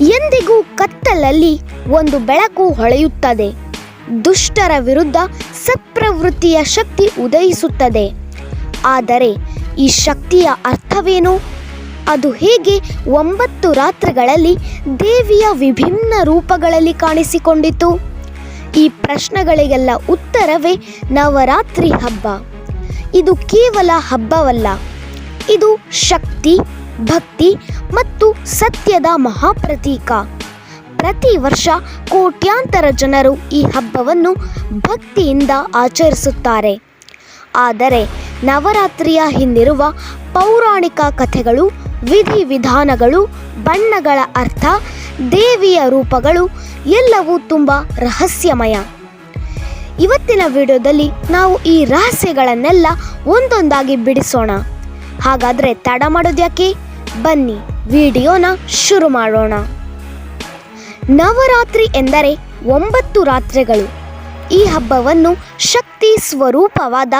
ಎಂದಿಗೂ ಕತ್ತಲಲ್ಲಿ ಒಂದು ಬೆಳಕು ಹೊಳೆಯುತ್ತದೆ. ದುಷ್ಟರ ವಿರುದ್ಧ ಸತ್ಪ್ರವೃತ್ತಿಯ ಶಕ್ತಿ ಉದಯಿಸುತ್ತದೆ. ಆದರೆ ಈ ಶಕ್ತಿಯ ಅರ್ಥವೇನು? ಅದು ಹೇಗೆ ಒಂಬತ್ತು ರಾತ್ರಿಗಳಲ್ಲಿ ದೇವಿಯ ವಿಭಿನ್ನ ರೂಪಗಳಲ್ಲಿ ಕಾಣಿಸಿಕೊಂಡಿತು? ಈ ಪ್ರಶ್ನೆಗಳಿಗೆಲ್ಲ ಉತ್ತರವೇ ನವರಾತ್ರಿ ಹಬ್ಬ. ಇದು ಕೇವಲ ಹಬ್ಬವಲ್ಲ, ಇದು ಶಕ್ತಿ. ಭಕ್ತಿ ಮತ್ತು ಸತ್ಯದ ಮಹಾಪ್ರತೀಕ. ಪ್ರತಿ ವರ್ಷ ಕೋಟ್ಯಾಂತರ ಜನರು ಈ ಹಬ್ಬವನ್ನು ಭಕ್ತಿಯಿಂದ ಆಚರಿಸುತ್ತಾರೆ. ಆದರೆ ನವರಾತ್ರಿಯ ಹಿಂದಿರುವ ಪೌರಾಣಿಕ ಕಥೆಗಳು, ವಿಧಿವಿಧಾನಗಳು, ಬಣ್ಣಗಳ ಅರ್ಥ, ದೇವಿಯ ರೂಪಗಳು ಎಲ್ಲವೂ ತುಂಬ ರಹಸ್ಯಮಯ. ಇವತ್ತಿನ ವಿಡಿಯೋದಲ್ಲಿ ನಾವು ಈ ರಹಸ್ಯಗಳನ್ನೆಲ್ಲ ಒಂದೊಂದಾಗಿ ಬಿಡಿಸೋಣ. ಹಾಗಾದರೆ ತಡ ಮಾಡೋದ್ಯಾಕೆ ಬನ್ನಿ, ವಿಡಿಯೋನ ಶುರು ಮಾಡೋಣ. ನವರಾತ್ರಿ ಎಂದರೆ ಒಂಬತ್ತು ರಾತ್ರಿಗಳು. ಈ ಹಬ್ಬವನ್ನು ಶಕ್ತಿ ಸ್ವರೂಪವಾದ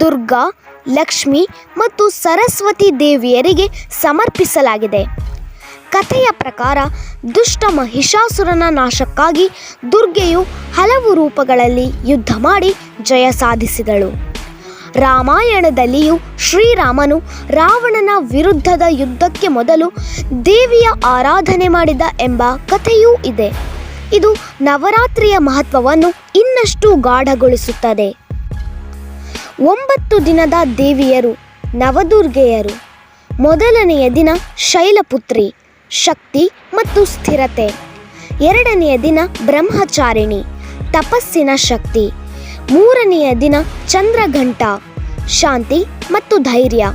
ದುರ್ಗಾ, ಲಕ್ಷ್ಮಿ ಮತ್ತು ಸರಸ್ವತಿ ದೇವಿಯರಿಗೆ ಸಮರ್ಪಿಸಲಾಗಿದೆ. ಕಥೆಯ ಪ್ರಕಾರ ದುಷ್ಟ ಮಹಿಷಾಸುರನ ನಾಶಕ್ಕಾಗಿ ದುರ್ಗೆಯು ಹಲವು ರೂಪಗಳಲ್ಲಿ ಯುದ್ಧ ಮಾಡಿ ಜಯ ಸಾಧಿಸಿದಳು. ರಾಮಾಯಣದಲ್ಲಿಯೂ ಶ್ರೀರಾಮನು ರಾವಣನ ವಿರುದ್ಧದ ಯುದ್ಧಕ್ಕೆ ಮೊದಲು ದೇವಿಯ ಆರಾಧನೆ ಮಾಡಿದ ಎಂಬ ಕಥೆಯೂ ಇದೆ. ಇದು ನವರಾತ್ರಿಯ ಮಹತ್ವವನ್ನು ಇನ್ನಷ್ಟು ಗಾಢಗೊಳಿಸುತ್ತದೆ. ಒಂಬತ್ತು ದಿನದ ದೇವಿಯರು, ನವದುರ್ಗೆಯರು. ಮೊದಲನೆಯ ದಿನ ಶೈಲಪುತ್ರಿ, ಶಕ್ತಿ ಮತ್ತು ಸ್ಥಿರತೆ. ಎರಡನೆಯ ದಿನ ಬ್ರಹ್ಮಚಾರಿಣಿ, ತಪಸ್ಸಿನ ಶಕ್ತಿ. ಮೂರನೆಯ ದಿನ ಚಂದ್ರಘಂಟ. ಶಾಂತಿ ಮತ್ತು ಧೈರ್ಯ.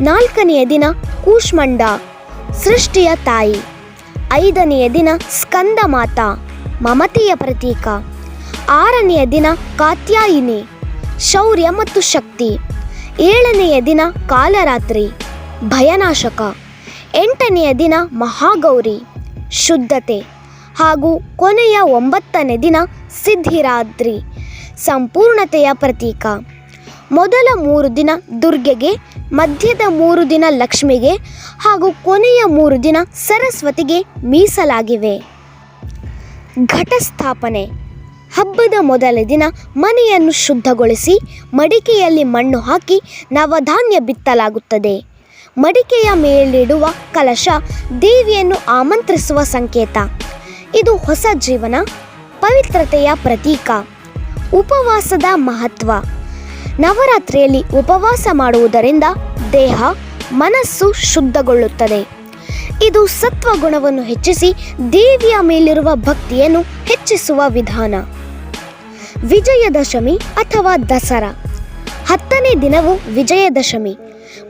ನಾಲ್ಕನೆಯ ದಿನ ಕೂಷ್ಮಂಡ. ಸೃಷ್ಟಿಯ ತಾಯಿ. ಐದನೆಯ ದಿನ ಸ್ಕಂದ ಮಾತಾ ಮಮತೆಯ ಪ್ರತೀಕ. ಆರನೆಯ ದಿನ ಕಾತ್ಯಾಯಿನಿ. ಶೌರ್ಯ ಮತ್ತು ಶಕ್ತಿ. ಏಳನೆಯ ದಿನ ಕಾಲರಾತ್ರಿ. ಭಯನಾಶಕ. ಎಂಟನೆಯ ದಿನ ಮಹಾಗೌರಿ. ಶುದ್ಧತೆ. ಹಾಗೂ ಕೊನೆಯ ಒಂಬತ್ತನೇ ದಿನ ಸಿದ್ಧಿರಾದ್ರಿ ಸಂಪೂರ್ಣತೆಯ ಪ್ರತೀಕ. ಮೊದಲ ಮೂರು ದಿನ ದುರ್ಗೆಗೆ, ಮಧ್ಯದ ಮೂರು ದಿನ ಲಕ್ಷ್ಮಿಗೆ ಹಾಗೂ ಕೊನೆಯ ಮೂರು ದಿನ ಸರಸ್ವತಿಗೆ ಮೀಸಲಾಗಿವೆ. ಘಟಸ್ಥಾಪನೆ. ಹಬ್ಬದ ಮೊದಲ ದಿನ ಮನೆಯನ್ನು ಶುದ್ಧಗೊಳಿಸಿ ಮಡಿಕೆಯಲ್ಲಿ ಮಣ್ಣು ಹಾಕಿ ನವಧಾನ್ಯ ಬಿತ್ತಲಾಗುತ್ತದೆ. ಮಡಿಕೆಯ ಮೇಲಿಡುವ ಕಲಶ ದೇವಿಯನ್ನು ಆಮಂತ್ರಿಸುವ ಸಂಕೇತ. ಇದು ಹೊಸ ಜೀವನ, ಪವಿತ್ರತೆಯ ಪ್ರತೀಕ. ಉಪವಾಸದ ಮಹತ್ವ. ನವರಾತ್ರಿಯಲ್ಲಿ ಉಪವಾಸ ಮಾಡುವುದರಿಂದ ದೇಹ, ಮನಸ್ಸು ಶುದ್ಧಗೊಳ್ಳುತ್ತದೆ. ಇದು ಸತ್ವ ಗುಣವನ್ನು ಹೆಚ್ಚಿಸಿ ದೇವಿಯ ಮೇಲಿರುವ ಭಕ್ತಿಯನ್ನು ಹೆಚ್ಚಿಸುವ ವಿಧಾನ. ವಿಜಯದಶಮಿ ಅಥವಾ ದಸರಾ. ಹತ್ತನೇ ದಿನವು ವಿಜಯದಶಮಿ.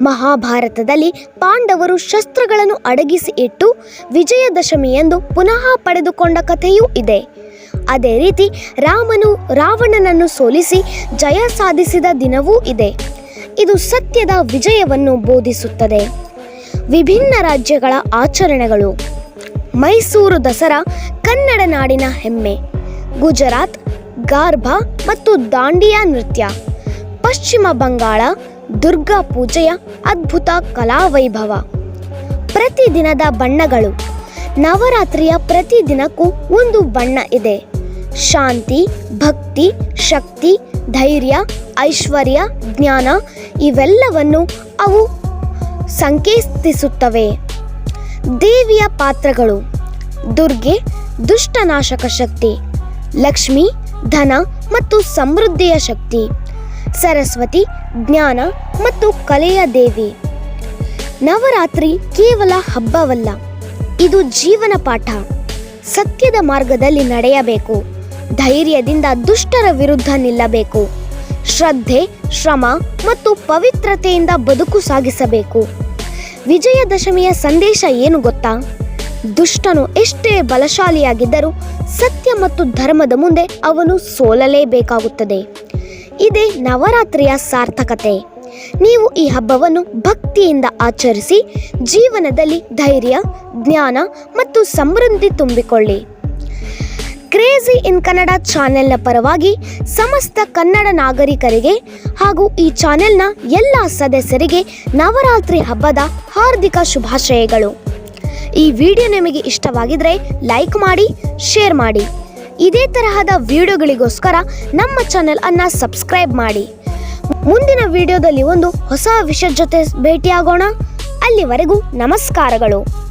ಮಹಾಭಾರತದಲ್ಲಿ ಪಾಂಡವರು ಶಸ್ತ್ರಗಳನ್ನು ಅಡಗಿಸಿ ಇಟ್ಟು ವಿಜಯದಶಮಿಯಂದು ಪುನಃ ಪಡೆದುಕೊಂಡ ಕಥೆಯೂ ಇದೆ. ಅದೇ ರೀತಿ ರಾಮನು ರಾವಣನನ್ನು ಸೋಲಿಸಿ ಜಯ ಸಾಧಿಸಿದ ದಿನವೂ ಇದೆ. ಇದು ಸತ್ಯದ ವಿಜಯವನ್ನು ಬೋಧಿಸುತ್ತದೆ. ವಿಭಿನ್ನ ರಾಜ್ಯಗಳ ಆಚರಣೆಗಳು. ಮೈಸೂರು ದಸರಾ ಕನ್ನಡ ನಾಡಿನ ಹೆಮ್ಮೆ. ಗುಜರಾತ್, ಗಾರ್ಭ ಮತ್ತು ದಾಂಡಿಯಾ ನೃತ್ಯ. ಪಶ್ಚಿಮ ಬಂಗಾಳ, ದುರ್ಗಾ ಪೂಜೆಯ ಅದ್ಭುತ ಕಲಾವೈಭವ. ಪ್ರತಿದಿನದ ಬಣ್ಣಗಳು. ನವರಾತ್ರಿಯ ಪ್ರತಿದಿನಕ್ಕೂ ಒಂದು ಬಣ್ಣ ಇದೆ. ಶಾಂತಿ, ಭಕ್ತಿ, ಶಕ್ತಿ, ಧೈರ್ಯ, ಐಶ್ವರ್ಯ, ಜ್ಞಾನ ಇವೆಲ್ಲವನ್ನು ಅವು ಸಂಕೇತಿಸುತ್ತವೆ. ದೇವಿಯ ಪಾತ್ರಗಳು. ದುರ್ಗೆ, ದುಷ್ಟನಾಶಕ ಶಕ್ತಿ. ಲಕ್ಷ್ಮಿ, ಧನ ಮತ್ತು ಸಮೃದ್ಧಿಯ ಶಕ್ತಿ. ಸರಸ್ವತಿ, ಜ್ಞಾನ ಮತ್ತು ಕಲೆಯ ದೇವಿ. ನವರಾತ್ರಿ ಕೇವಲ ಹಬ್ಬವಲ್ಲ. ಇದು ಜೀವನ ಪಾಠ. ಸತ್ಯದ ಮಾರ್ಗದಲ್ಲಿ ನಡೆಯಬೇಕು. ಧೈರ್ಯದಿಂದ ದುಷ್ಟರ ವಿರುದ್ಧ ನಿಲ್ಲಬೇಕು. ಶ್ರದ್ಧೆ, ಶ್ರಮ ಮತ್ತು ಪವಿತ್ರತೆಯಿಂದ ಬದುಕು ಸಾಗಿಸಬೇಕು. ವಿಜಯದಶಮಿಯ ಸಂದೇಶ ಏನು ಗೊತ್ತಾ? ದುಷ್ಟನು ಎಷ್ಟೇ ಬಲಶಾಲಿಯಾಗಿದ್ದರೂ ಸತ್ಯ ಮತ್ತು ಧರ್ಮದ ಮುಂದೆ ಅವನು ಸೋಲಲೇಬೇಕಾಗುತ್ತದೆ. ಇದೇ ನವರಾತ್ರಿಯ ಸಾರ್ಥಕತೆ. ನೀವು ಈ ಹಬ್ಬವನ್ನು ಭಕ್ತಿಯಿಂದ ಆಚರಿಸಿ ಜೀವನದಲ್ಲಿ ಧೈರ್ಯ, ಜ್ಞಾನ ಮತ್ತು ಸಮೃದ್ಧಿ ತುಂಬಿಕೊಳ್ಳಿ. ಕ್ರೇಜಿ ಇನ್ ಕನ್ನಡ ಚಾನೆಲ್ನ ಪರವಾಗಿ ಸಮಸ್ತ ಕನ್ನಡ ನಾಗರಿಕರಿಗೆ ಹಾಗೂ ಈ ಚಾನೆಲ್ನ ಎಲ್ಲ ಸದಸ್ಯರಿಗೆ ನವರಾತ್ರಿ ಹಬ್ಬದ ಹಾರ್ದಿಕ ಶುಭಾಶಯಗಳು. ಈ ವಿಡಿಯೋ ನಿಮಗೆ ಇಷ್ಟವಾಗಿದ್ರೆ ಲೈಕ್ ಮಾಡಿ, ಶೇರ್ ಮಾಡಿ. ಇದೇ ತರಹದ ವಿಡಿಯೋಗಳಿಗೋಸ್ಕರ ನಮ್ಮ ಚಾನೆಲ್ ಅನ್ನ ಸಬ್ಸ್ಕ್ರೈಬ್ ಮಾಡಿ. ಮುಂದಿನ ವಿಡಿಯೋದಲ್ಲಿ ಒಂದು ಹೊಸ ವಿಷಯ ಜೊತೆ ಭೇಟಿಯಾಗೋಣ. ಅಲ್ಲಿವರೆಗೂ ನಮಸ್ಕಾರಗಳು.